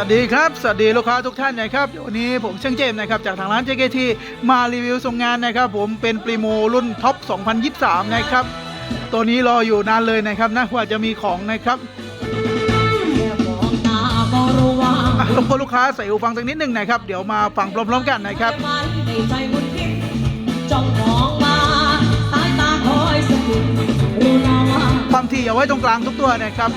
วัสดีครับ สวัสดีลูกค้าทุกท่านนะครับวันนี้ผมเชิงเจมส์นะครับจากทางร้าน JKT มารีวิวส่งงานนะครับผมเป็นปรีโมรุ่นท็อป 2023 นะครับ ตัวนี้รออยู่นานเลยนะครับนะกว่าจะมีของนะครับแค่มองหน้าก็รู้ว่าอะรบกวนลูกค้าใส่หูฟังสักนิดหนึ่งนะครับ เดี๋ยวมาฟังพร้อมๆกันนะครับควาความถี่เอาไว้ตรงกลางทุกตัวนะครับ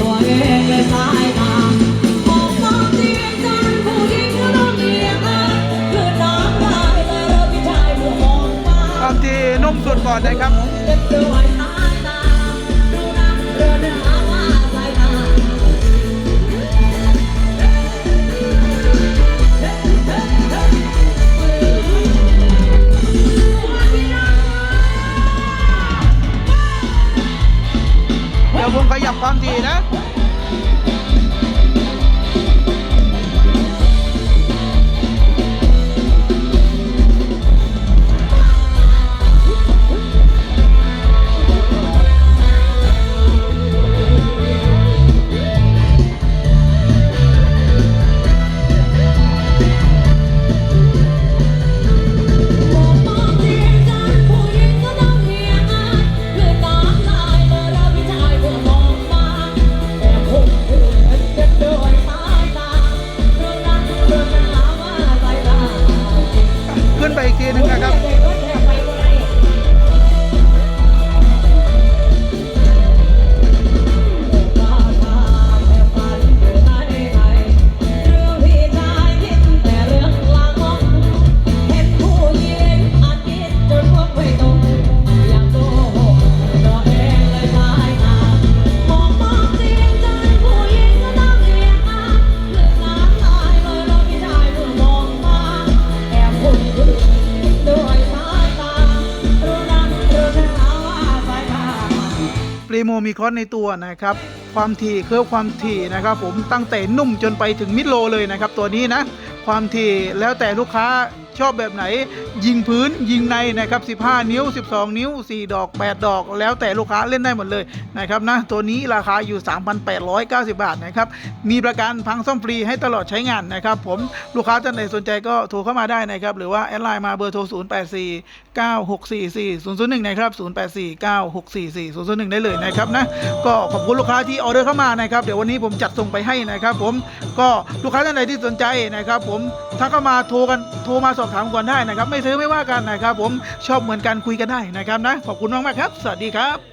ตัวเองเลยสายตามองมองเตียงจันผู้หญิงก็ต้องเอียงนะคือน้ำลายเลยเริ่มพี่ชายเมื่อมองมาความถี่นุ่มสุดก่อนนะครับ เด็ดด้วยสายตาี่นะ รีโมมีคอสในตัวนะครับ ความถี่เครื่อบความถี่นะครับ ผมตั้งแต่นุ่มจนไปถึงมิดโลเลยนะครับ ตัวนี้นะ ความถี่แล้วแต่ลูกค้า ชอบแบบไหน ยิงพื้นยิงในนะครับ 15 นิ้ว 12 นิ้ว 4 ดอก 8 ดอก แล้วแต่ลูกค้าเล่นได้หมดเลยนะครับนะตัวนี้ราคาอยู่ 3,890 บาทนะครับมีประกันพังซ่อมฟรีให้ตลอดใช้งานนะครับ ผมลูกค้าท่านใดสนใจก็โทรเข้ามาได้นะครับหรือว่าแอดไลน์มาเบอร์โทร 084 9644 001 นะครับ 084 9644 001 ได้เลยนะครับนะก็ขอบคุณลูกค้าที่ออเดอร์เข้ามานะครับ เดี๋ยววันนี้ผมจัดส่งไปให้นะครับผมก็ลูกค้าท่านใดที่สนใจนะครับ ผมถ้าเข้ามาโทรกันโทรมาสอบถามก่อนได้นะครับ ไม่ซื้อไม่ว่ากันนะครับ ผมชอบเหมือนกันคุยกันได้นะครับนะขอบคุณมากๆครับ สวัสดีครับ